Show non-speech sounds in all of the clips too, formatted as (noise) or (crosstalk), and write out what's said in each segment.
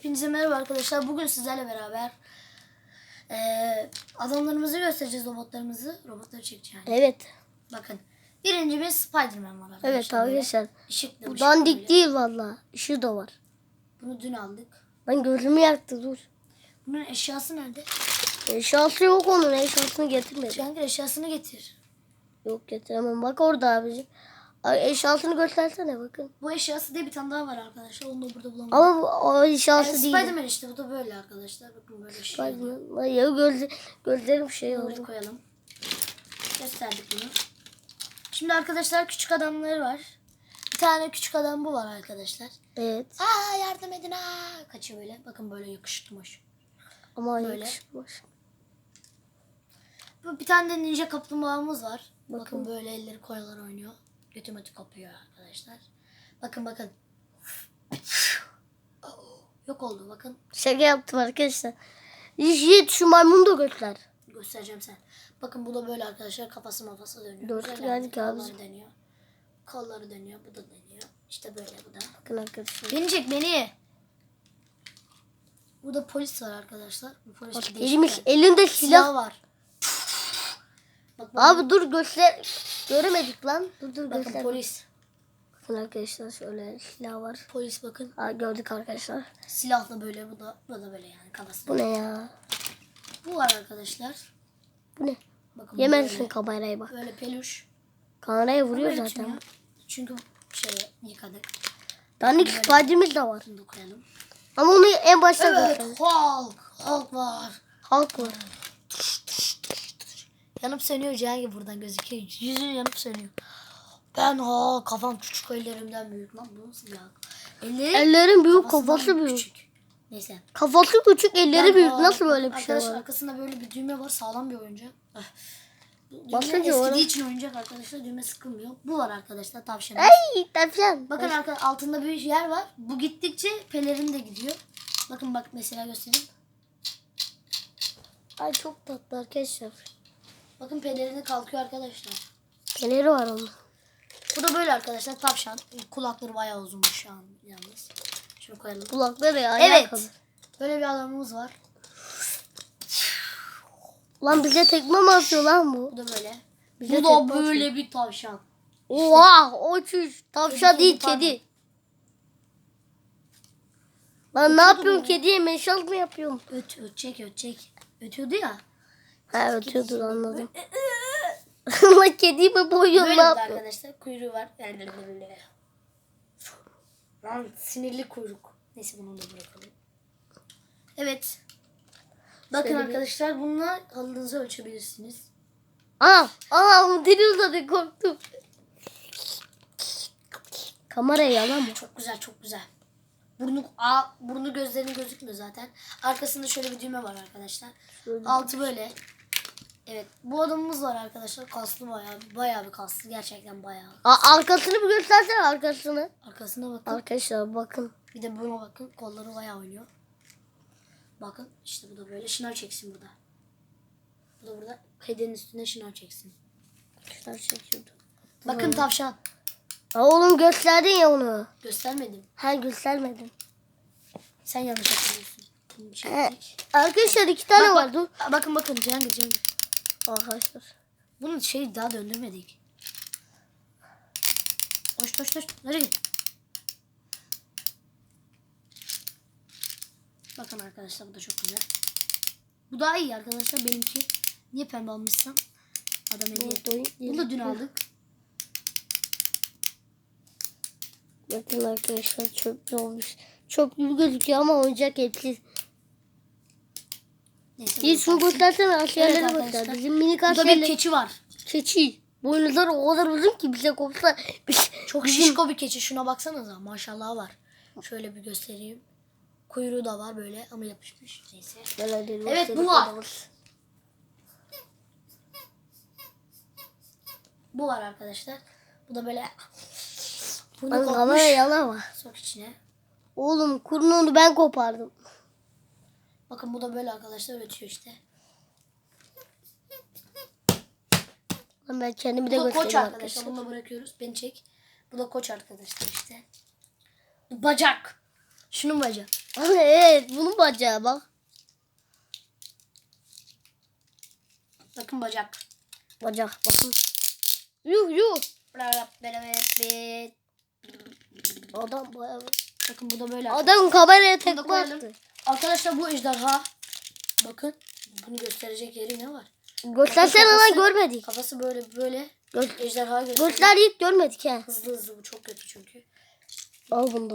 Hepinize merhaba arkadaşlar. Bugün sizlerle beraber eee, adamlarımızı göstereceğiz robotlarımızı. Robotları çekeceğim. Evet. Bakın. Birinci bir Spider-Man var arkadaşlar. Evet arkadaşlar. Işıklı Bu dandik böyle. değil valla. Işığı da var. Bunu dün aldık. Ben gözümü yaktı dur. Bunun eşyası nerede? Eşyası yok onun. Eşyasını getirmedi. Cihangir eşyasını getir. Yok getiremem. Bak orada abicim. Ay, Eşyasını göstersene bakın. Bu eşyası diye bir tane daha var arkadaşlar. Onu da burada bulamadım. Ama bu o eşyası Yani değil. Spider-Man işte. Bu da böyle arkadaşlar. Bakın böyle şey. Spiderman. Ya göz, gözlerim şey Buraya oldu. koyalım. Gösterdik bunu. Şimdi arkadaşlar küçük adamları var. Bir tane küçük adam bu var arkadaşlar. Evet. Aa yardım edin aa kaçıyor böyle. Bakın böyle yakışıklımış. Ama Böyle. yakışmış. Bu bir tane de ninja kaplumbağamız var. Bakın, Bakın. böyle elleri koyalar oynuyor. Götü mötü kapıyor arkadaşlar. Bakın bakın. Yok oldu bakın. Şaka yaptım arkadaşlar. Yiğit şu maymunu da göster. Göstereceğim sen. Bakın bu da böyle arkadaşlar kafası mafası dönüyor. Dört yani. Kolları dönüyor. Kolları dönüyor. Bu da dönüyor. İşte böyle bu da. Bakın arkadaşlar. Beni çek beni. Burada polis var arkadaşlar. Bu polis Bak, elinde silah silah. var. Bak, Abi dur göster. Göremedik lan. Dur dur bakın göster. polis. Bakın arkadaşlar şöyle silah var. Polis bakın. Aa, gördük arkadaşlar. Silahla böyle bu da bu da böyle yani kafası. Bu ne ya? Bu var arkadaşlar. Bu ne? Bakın Yemezsin kamerayı bak. böyle peluş. Kameraya vuruyor Böyle zaten. çünkü- Çünkü şey yıkadık. Dandik Spider'imiz de var. Koyalım. Ama onu en başta Evet gösterdim. Hulk. Hulk var. Halk var. Yanıp sönüyor Cihangir buradan gözüküyor. Yüzün yanıp sönüyor. Ben ha kafam küçük ellerimden büyük lan bu nasıl ya? Elleri Ellerin büyük kafası büyük. Küçük. Neyse. Kafası küçük elleri Ben büyük. ha- Nasıl böyle bir şey Arkadaşlar var? arkasında böyle bir düğme var sağlam bir oyuncak. Ah. Düğme Basınca eskidiği için oyuncak arkadaşlar düğme sıkılmıyor. Bu var arkadaşlar tavşanın. Ey tavşan. Bakın arka, altında bir yer var. Bu gittikçe pelerin de gidiyor. Bakın bak mesela göstereyim. Ay çok tatlı arkadaşlar. Bakın pelerini kalkıyor arkadaşlar. Peleri var onun. Bu da böyle arkadaşlar tavşan. Kulakları bayağı uzunmuş şu an yalnız. Şunu koyalım. Kulakları ya. Evet. kalın. Böyle bir adamımız var. Lan bize tekme mi atıyor lan bu? Bu da böyle. Bize Bu da böyle bir tavşan. Oha o çüş. Tavşan Kedi, değil kedi, kedi. Lan ne yapıyorsun kediye meşal mı yapıyorsun? Öt, ötecek ötecek. Ötüyordu ya. Ha ötüyordur anladım. Lan kediyi mi Böyle ne yapıyorsun? arkadaşlar kuyruğu var. Lan sinirli kuyruk. Neyse bunu da bırakalım. Evet. Bakın Şöyle bir- arkadaşlar bununla halınızı ölçebilirsiniz. Aa, aa bu dili uzadı korktum. Kamerayı yalan mı? Çok güzel çok güzel. Burnu, a, burnu gözlerin gözükmüyor zaten. Arkasında şöyle bir düğme var arkadaşlar. Altı böyle. Evet bu adamımız var arkadaşlar. Kaslı bayağı, bayağı bir kaslı. Gerçekten bayağı. Aa, arkasını bir göstersene arkasını. Arkasına bakın. Arkadaşlar bakın. Bir de buna bakın. Kolları bayağı oynuyor. Bakın işte bu da böyle. Şınav çeksin burada. Bu da burada hedenin üstüne şınav çeksin. Arkadaşlar çekiyordu. Bakın tavşan. Aa, oğlum gösterdin ya onu. Göstermedim. Ha göstermedin. Sen yanlış hatırlıyorsun. Şey Ee, arkadaşlar iki tane Bak, var bak. dur. Bakın bakın Cihangir Cihangir. Arkadaşlar. Bunu şey daha döndürmedik. Koş koş koş. Nereye git? Bakın arkadaşlar bu da çok güzel. Bu daha iyi arkadaşlar benimki. Niye pembe almışsam? Adam hediye. Bunu da dün aldık. Bakın arkadaşlar çöplü olmuş. Çok gibi gözüküyor ama oyuncak etsiz. Şunu kalsın. göstersene askerleri Evet arkadaşlar. Bizim minik Burada bir askerler keçi var. keçi. Boynuzları o kadar uzun ki bize kopsa. Biz... Çok şişko bir keçi. Şuna baksanıza. Maşallah var. Şöyle bir göstereyim. Kuyruğu da var böyle ama yapışmış. Neyse. Evet, bu var. Bu var arkadaşlar. Bu da böyle bunu Lan kopmuş. kamera yalama. Sok içine. Oğlum kurnunu ben kopardım. Bakın bu da böyle arkadaşlar ötüyor işte. Lan ben kendimi de Bu da koç göstereyim arkadaşlar. arkadaşlar. Bunu da bırakıyoruz. Beni çek. Bu da koç arkadaşlar işte. Bacak. Şunun bacağı. (laughs) evet bunun bacağı bak. Bakın bacak. Bacak bakın. Yuh yuh. Adam bayağı. Bakın bu da böyle. Adam kameraya tekme attı. Arkadaşlar bu ejderha. Bakın. Bunu gösterecek yeri ne var? Göstersene lan görmedik. Kafası böyle böyle. Gö- Ejderha gösteriyor. Gösterdik görmedik he. Hızlı hızlı bu çok kötü çünkü. Al bunu da.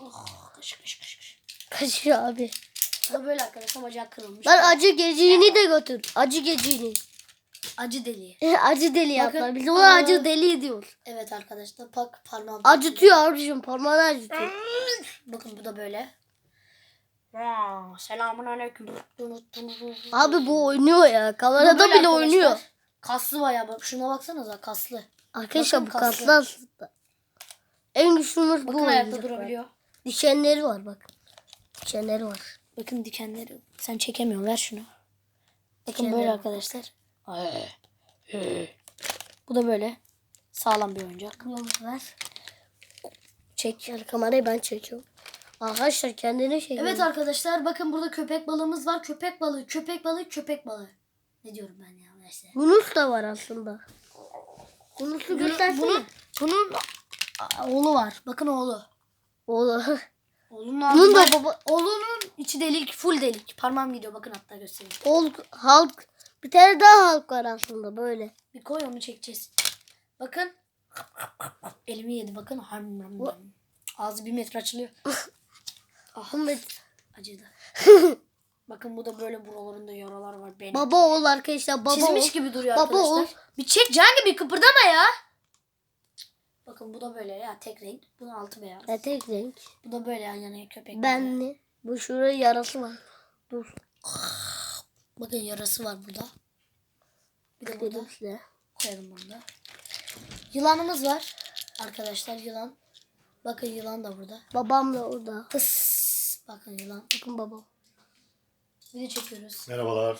Oh, kış kış kış kış. Kaçıyor abi. Bu da böyle arkadaşlar bacağı kırılmış. Lan acı geciğini de götür. Acı geciğini. Acı deliği. (laughs) acı deli yapar. Biz ona acı deli diyoruz. Evet arkadaşlar bak parmağım. Acıtıyor abicim parmağını acıtıyor. Bakın bu da böyle. Selamun aleyküm. Abi bu oynuyor ya. Kamerada bile arkadaşlar. oynuyor. Kaslı bayağı bak şuna baksanıza kaslı. Arkadaşlar bu Bakın kaslı. kaslı aslında. En güçlümüz bu Bakın ayakta oyuncaklar. durabiliyor. Dişenleri var bak. Dişenleri var. Bakın dikenleri. Sen çekemiyorsun ver şunu. Bakın Dikenleri böyle var. arkadaşlar. Bu da böyle. Sağlam bir oyuncak. Ver. Çek. Yani kamerayı ben çekiyorum. Arkadaşlar kendini çekiyor. Evet arkadaşlar bakın burada köpek balığımız var. Köpek balığı, köpek balığı, köpek balığı. Ne diyorum ben ya neyse. Yunus da var aslında. Yunus'u göstersene. bunun, bunun oğlu var. Bakın oğlu. Oğlum. Oğlunun Bunun da baba. Oğlunun içi delik, full delik. Parmağım gidiyor bakın hatta göstereyim. Hulk, halk. Bir tane daha halk var aslında böyle. Bir koy onu çekeceğiz. Bakın. Elimi yedi bakın. Ağzı bir metre açılıyor. (laughs) ah, Ahmet. acıdı. (laughs) bakın bu da böyle buralarında yaralar var. Benim. Baba oğul arkadaşlar. Baba Çizmiş oğul. gibi duruyor Baba arkadaşlar. oğul. Bir çek can gibi kıpırdama ya. Bakın bu da böyle ya tek renk. Bunun altı beyaz. Ne tek renk. Bu da böyle yan yana köpek. Benli. Bu şuraya yarası var. Dur. Bakın yarası var burada. Bir de burada size. koyalım bunu da. Yılanımız var. Arkadaşlar yılan. Bakın yılan da burada. Babam da orada. Tıs. Bakın yılan. Bakın babam. Bir de çekiyoruz. Merhabalar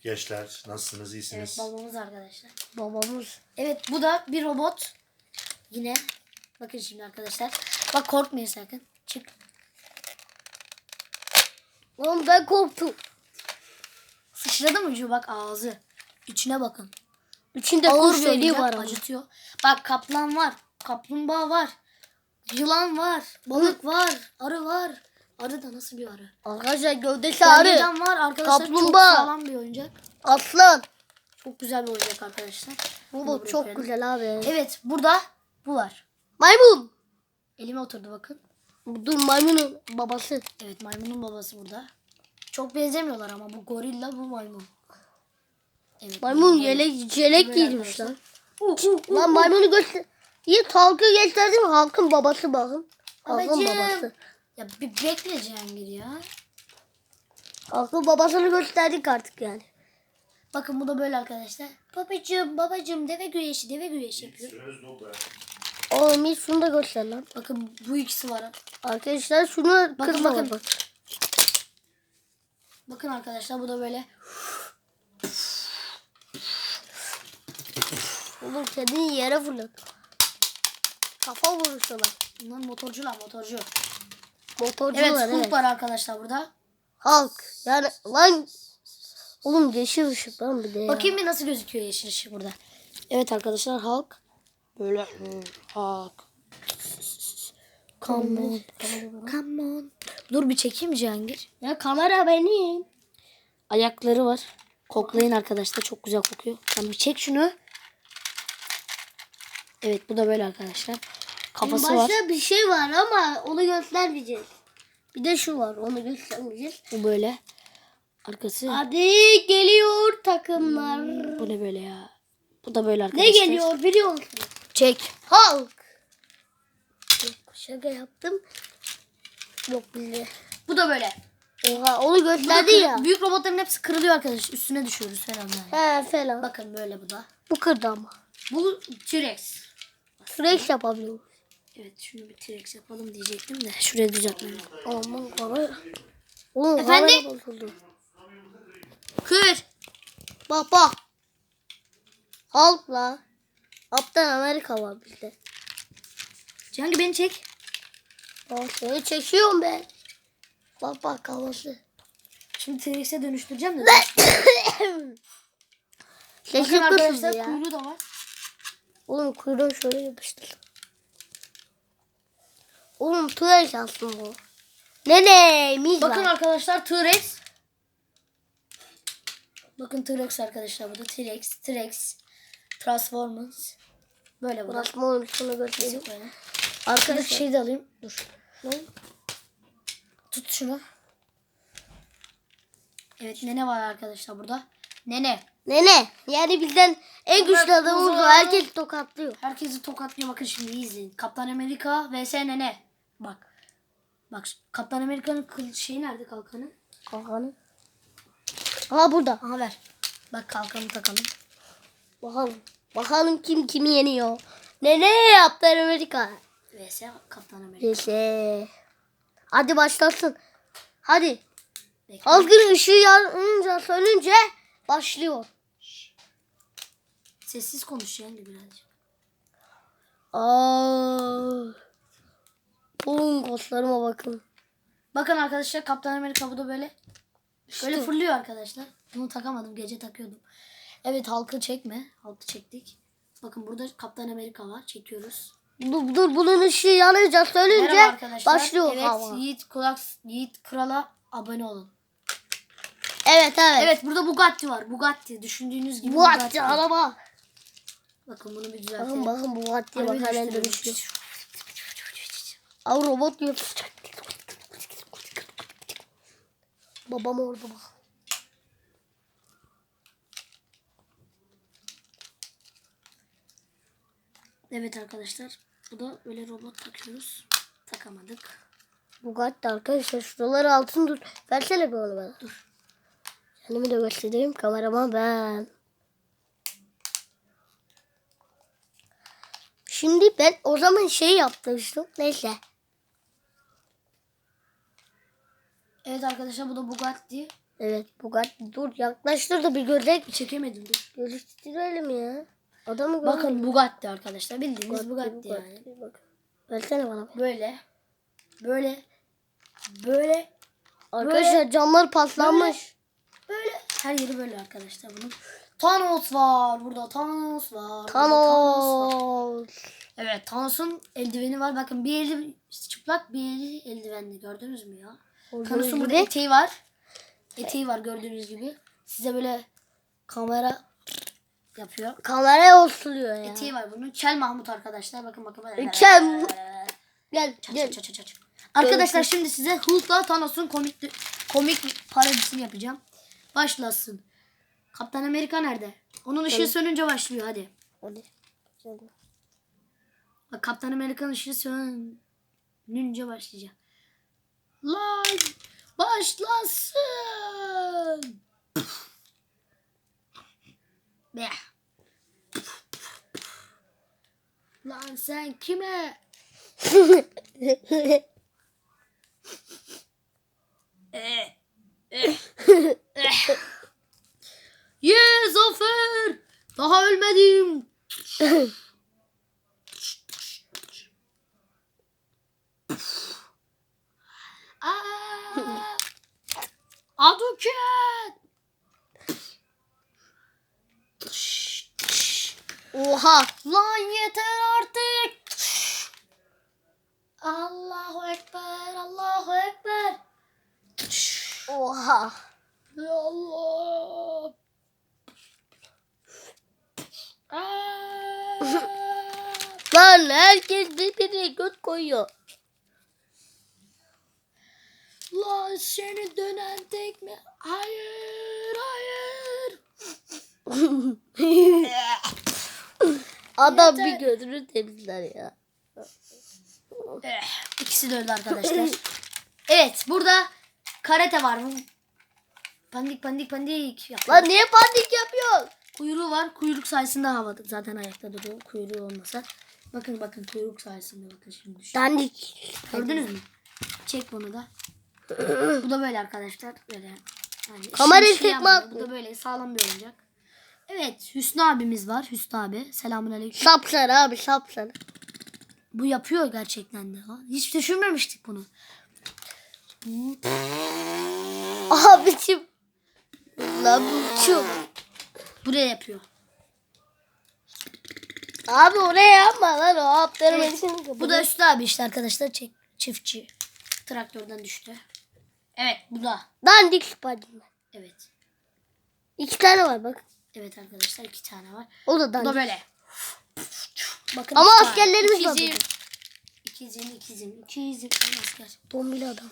gençler. Nasılsınız? Evet iyisiniz? balonumuz arkadaşlar. Babamız. Evet bu da bir robot. Yine. Bakın şimdi arkadaşlar. Bak korkmayın sakın. Çık. Oğlum ben korktum. Sıçradı mı ucu bak ağzı. İçine bakın. İçinde Ağır kuş bir deliği oyuncak, var ama. acıtıyor. Bak kaplan var. Kaplumbağa var. Yılan var. Balık var. Arı var. Arı da nasıl bir arı? Arkadaşlar gövdesi ağrı. Gergedan var arkadaşlar. Kaplumbağa. Çok sağlam bir oyuncak. Aslan. Çok güzel bir oyuncak arkadaşlar. Bunu Bu buraya çok koyalım. güzel abi. Evet burada bu var. Maymun. Elime oturdu bakın. Dur maymunun babası. Evet maymunun babası burada. Çok benzemiyorlar ama bu gorilla bu maymun. Evet, Maymun böyle. yelek, yelek Böyle giymiş lan. Lan maymunu göster. İyi halkı gösterdim. Halkın babası bakın. Halkın Babacığım. babası. Ya bir bekle Cihangir ya. Halkın babasını gösterdik artık yani. Bakın bu da böyle arkadaşlar. Babacığım babacığım deve güreşi deve güreşi yapıyor. Oğlum hiç şunu da göster lan. Bakın bu ikisi var. Arkadaşlar şunu Bakın, kırma bakın. bak. Bakın arkadaşlar bu da böyle. Oğlum kendini yere fırlat. Kafa vuruşuyorlar. Bunlar motorcular motorcu. Motorcular Evet evet. Hulk var arkadaşlar burada. Halk. Yani lan. Oğlum yeşil ışık lan bir de ya. Bakayım bir nasıl gözüküyor yeşil ışık burada. Evet arkadaşlar Hulk. Böyle Hulk. Come on. Come on. Dur bir çekeyim Cihangir? Ya kamera benim. Ayakları var. Koklayın arkadaşlar. Çok güzel kokuyor. Bir çek şunu. Evet bu da böyle arkadaşlar. Kafası Başka var. bir şey var ama onu göstermeyeceğiz. Bir de şu var onu göstermeyeceğiz. Bu böyle. Arkası. Hadi geliyor takımlar. Bu ne böyle ya? Bu da böyle arkadaşlar. Ne geliyor biliyor musun? Çek. Hulk. Şaka yaptım. Yok bize. Bu da böyle. Oha onu gösterdi ya. Büyük robotların hepsi kırılıyor arkadaş. Üstüne düşüyoruz falan yani. He falan. Bakın böyle bu da. Bu kırdı ama. Bu T-Rex. Fresh yapabiliyor. Evet şunu bir T-Rex yapalım diyecektim de. Şuraya düzeltmem. Aman kamera. Oğlum Efendim? bozuldu. Kır. Bak bak. Hulk'la Kaptan Amerika var bizde. Cihangir beni çek. Bak seni çekiyorum ben. Bak bak kafası. Şimdi T-Rex'e dönüştüreceğim de. Bakın yapıyorsun arkadaşlar ya. kuyruğu da var. Oğlum kuyruğu şöyle yapıştır. Oğlum tıraş aslında bu. Ne neymiş Bakın var? arkadaşlar T-Rex. Bakın T-Rex arkadaşlar burada T-Rex, T-Rex, Transformers. Böyle bu. Olmuş şunu göstereyim. Arkadaşlar. şey de alayım. Dur. Ne? Tut şunu. Evet nene var arkadaşlar burada. Nene. Nene yani bizden en güçlü adamımız o. Herkes tokatlıyor. Herkesi tokatlıyor. Bakın şimdi izleyin. Kaptan Amerika vs nene. Bak. Bak Kaptan Amerika'nın kıl şeyi nerede kalkanı? Kalkanı. Aha burada. Aha ver. Bak kalkanı takalım. Bakalım. Bakalım kim kimi yeniyor. Nene yaptı Amerika. vs Kaptan Amerika. Neyse. Hadi başlasın. Hadi. Bekle. Halkın ışığı yanınca sönünce başlıyor. Sessiz konuş yani birazcık. Aa. Oğlum koslarıma bakın. Bakın arkadaşlar Kaptan Amerika bu da böyle böyle fırlıyor arkadaşlar. Bunu takamadım gece takıyordum. Evet halkı çekme. Halkı çektik. Bakın burada Kaptan Amerika var. Çekiyoruz. Dur, dur bunun ışığı yanınca arkadaşlar. başlıyor evet, hava. Yiğit Kulak Yiğit Kral'a abone olun. Evet evet. Evet burada Bugatti var. Bugatti düşündüğünüz gibi Bu attı araba. Bakın bunu bir Bakın düzeltelim. bakın bu attıya bak hemen dönüşüyor. Av robot gibi. Babam orada bak. Evet arkadaşlar. Bu da böyle robot takıyoruz. Takamadık. Bugatti arkadaşlar şuraları altın dur. Versene bir onu bana. Dur. Kendimi de göstereyim kameraman ben. Şimdi ben o zaman şey yapmıştım. Neyse. Evet arkadaşlar bu da Bugatti. Evet Bugatti dur yaklaştır da bir gözek Çekemedim dur. görüştürelim ya. Adamı Bakın Bugatti arkadaşlar. Bildiğiniz Bugatti, Bugatti, yani. Bugatti. Versene bana. Böyle. Böyle. Böyle. Arkadaşlar camlar paslanmış. Böyle. Her yeri böyle arkadaşlar bunun. Thanos var. Burada Thanos var. burada Thanos var. Thanos. Evet Thanos'un eldiveni var. Bakın bir eli çıplak bir eli eldivenli. Gördünüz mü ya? Thanos'un burada eteği var. Eteği var gördüğünüz gibi. Size böyle kamera yapıyor. Kameraya osuruyor ya. Eteği var bunun. Kel Mahmut arkadaşlar. Bakın bakın. böyle. Kel- Gel Çat gel. çat çat çat. Arkadaşlar şimdi size Hulk'la Thanos'un komik komik parodisini yapacağım. Başlasın. Kaptan Amerika nerede? Onun ışığı sönünce başlıyor hadi. Hadi. Bak Kaptan Amerika'nın ışığı sönünce başlayacak. Live başlasın. Be. Lan sen kime? (laughs) Eh, eh. (laughs) Ye Zafer! Daha ölmedim. (laughs) Aa! Aduket! Oha. Lan yeter artık. Allahu Ekber, Allahu Ekber. Oha. Ya Allah. (laughs) Lan herkes birbirine göt koyuyor. Lan seni dönen tekme. Hayır, hayır. (laughs) Adam bir gözünü temizler ya. Eh, İkisi de öldü arkadaşlar. evet, burada karate var mı? Pandik pandik pandik. Yaptı. Lan niye panik yapıyorsun? Kuyruğu var. Kuyruk sayesinde havada. Zaten ayakta duruyor. Kuyruğu olmasa. Bakın bakın kuyruk sayesinde bakın şimdi. Dandik. Gördünüz mü? Çek bunu da. Bu da böyle arkadaşlar. Böyle. Yani Kamerayı şey tekme. Bu da böyle sağlam bir oyuncak. Evet Hüsnü abimiz var. Hüsnü abi. Selamun aleyküm. Sapsarı abi sapsarı. Bu yapıyor gerçekten de. Ha. Hiç düşünmemiştik bunu. Abicim. Lan bu çok. Buraya yapıyor. Abi oraya yapma lan o evet. Bu da Üstü abi işte arkadaşlar. Çek, çiftçi. Traktörden düştü. Evet bu da. Dandik Spiderman. Evet. İki tane var bak. Evet arkadaşlar iki tane var. O da Bu dandik. da böyle. Bakın Ama iki tane. askerlerimiz var İkizim. burada. İkizim, ikizim, ikizim. Ben asker. Dombili adam.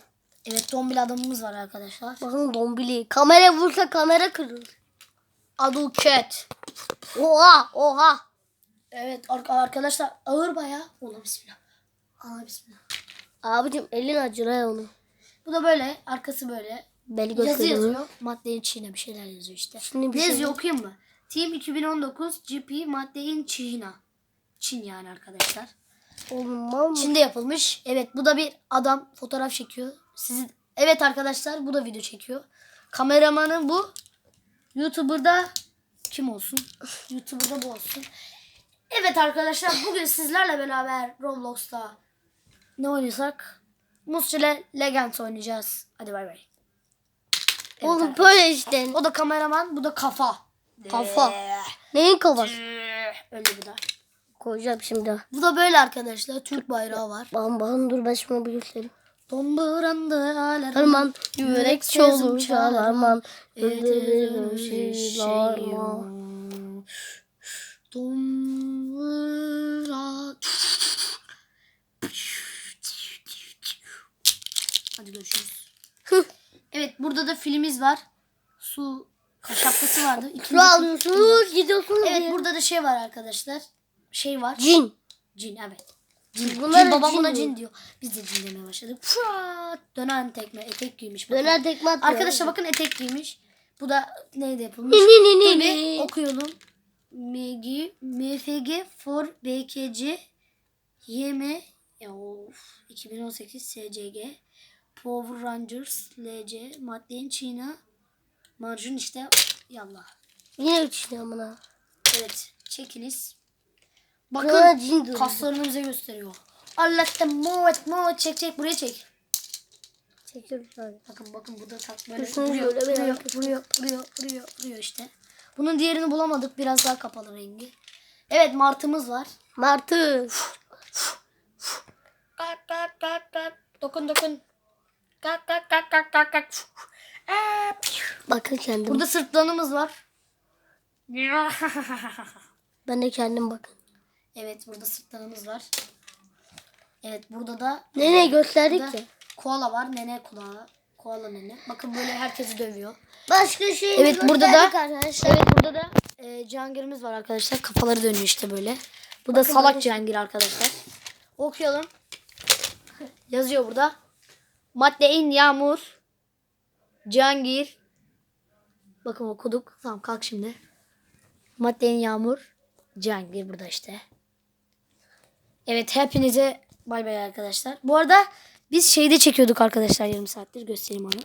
Evet dombil adamımız var arkadaşlar. Bakın dombili. Kamera vursa kamera kırılır. Aduket. Oha oha. Evet ar- arkadaşlar ağır bayağı. Allah bismillah. Allah bismillah. Abicim elin acır ha onu. Bu da böyle. Arkası böyle. Beli Yazı yazıyor. Maddenin Çin'e bir şeyler yazıyor işte. Şimdi bir ne şey- yazıyor okuyayım mı? Team 2019 GP maddenin Çin'a. Çin yani arkadaşlar. Olmam mı? Çin'de yapılmış. Evet bu da bir adam fotoğraf çekiyor. Sizi Evet arkadaşlar bu da video çekiyor. Kameramanın bu. YouTuber'da kim olsun? (laughs) YouTuber'da bu olsun. Evet arkadaşlar bugün sizlerle beraber Roblox'ta ne oynuyorsak Muscle Legends oynayacağız. Hadi bay bay. Evet Oğlum arkadaşlar. böyle işte. O da kameraman, bu da kafa. Kafa. Neyin kafası? Öyle bu da. Koyacağım şimdi. Bu da böyle arkadaşlar. Türk bayrağı var. Bam bam dur ben şuna bir göstereyim. Domburandı alarm. Harman yürek sözüm çolu çalarman. Öldürür şey, şişlarman. Hadi görüşürüz. evet burada da filmimiz var. Su şapkası vardı. Su alıyorsunuz gidiyorsunuz. Evet diye. burada da şey var arkadaşlar. Şey var. Cin. Cin evet. Cin. Bunlara cin babam cin buna diyor. cin diyor. Biz de cin demeye başladık. Fırat. Dönen tekme etek giymiş. bakın. Döner tekme atıyor. Arkadaşlar bakın etek giymiş. Bu da neydi yapılmış? Dur ni bir ni. okuyalım. MG, MFG for BKC YM ya of, 2018 SCG Power Rangers LC Maddenin Çiğna Marjun işte yallah. Yine üçlüyorum buna. Evet çekiniz. Bakın. Diyor. kaslarını bize gösteriyor. Allah'tan muvet muvet çek çek buraya çek. Çekiyoruz abi. Bakın bakın burada tak böyle Şunu vuruyor, şöyle bir vuruyor, vuruyor, vuruyor, vuruyor, vuruyor işte. Bunun diğerini bulamadık. Biraz daha kapalı rengi. Evet martımız var. Martı. Dokun dokun. Kalk kalk kalk kalk kalk kalk. Piu. Bakın kendim. Burada sırtlanımız var. (laughs) Ben de kendim bakın. evet burada sırtlanımız var. Evet burada da Ne ne gösterdik burada ki? koala var. Nene kulağı. Koala nene. Bakın böyle herkesi dövüyor. Başka şey Evet burada da arkadaşlar. evet burada da e, Cihangir'imiz var arkadaşlar. Kafaları dönüyor işte böyle. Bu da salak Cihangir arkadaşlar. Okuyalım. Yazıyor burada. Maddein Yağmur. Cihangir. Bakın okuduk. Tamam kalk şimdi. Maddein Yağmur. Cihangir burada işte. Evet hepinize bay bay arkadaşlar. Bu arada biz şeyde çekiyorduk arkadaşlar yarım saattir. Göstereyim onu.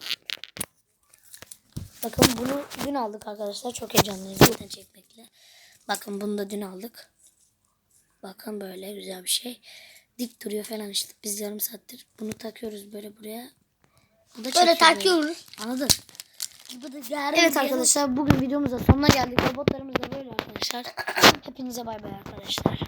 Bakın bunu dün aldık arkadaşlar. Çok heyecanlıyız zaten çekmekle. Bakın bunu da dün aldık. Bakın böyle güzel bir şey. Dik duruyor falan işte. Biz yarım saattir bunu takıyoruz böyle buraya. Bu da Böyle çekiyor takıyoruz. Anladın? Bu da yarın Evet arkadaşlar bugün videomuzda sonuna geldik. Robotlarımız da böyle arkadaşlar. Hepinize bay bay arkadaşlar.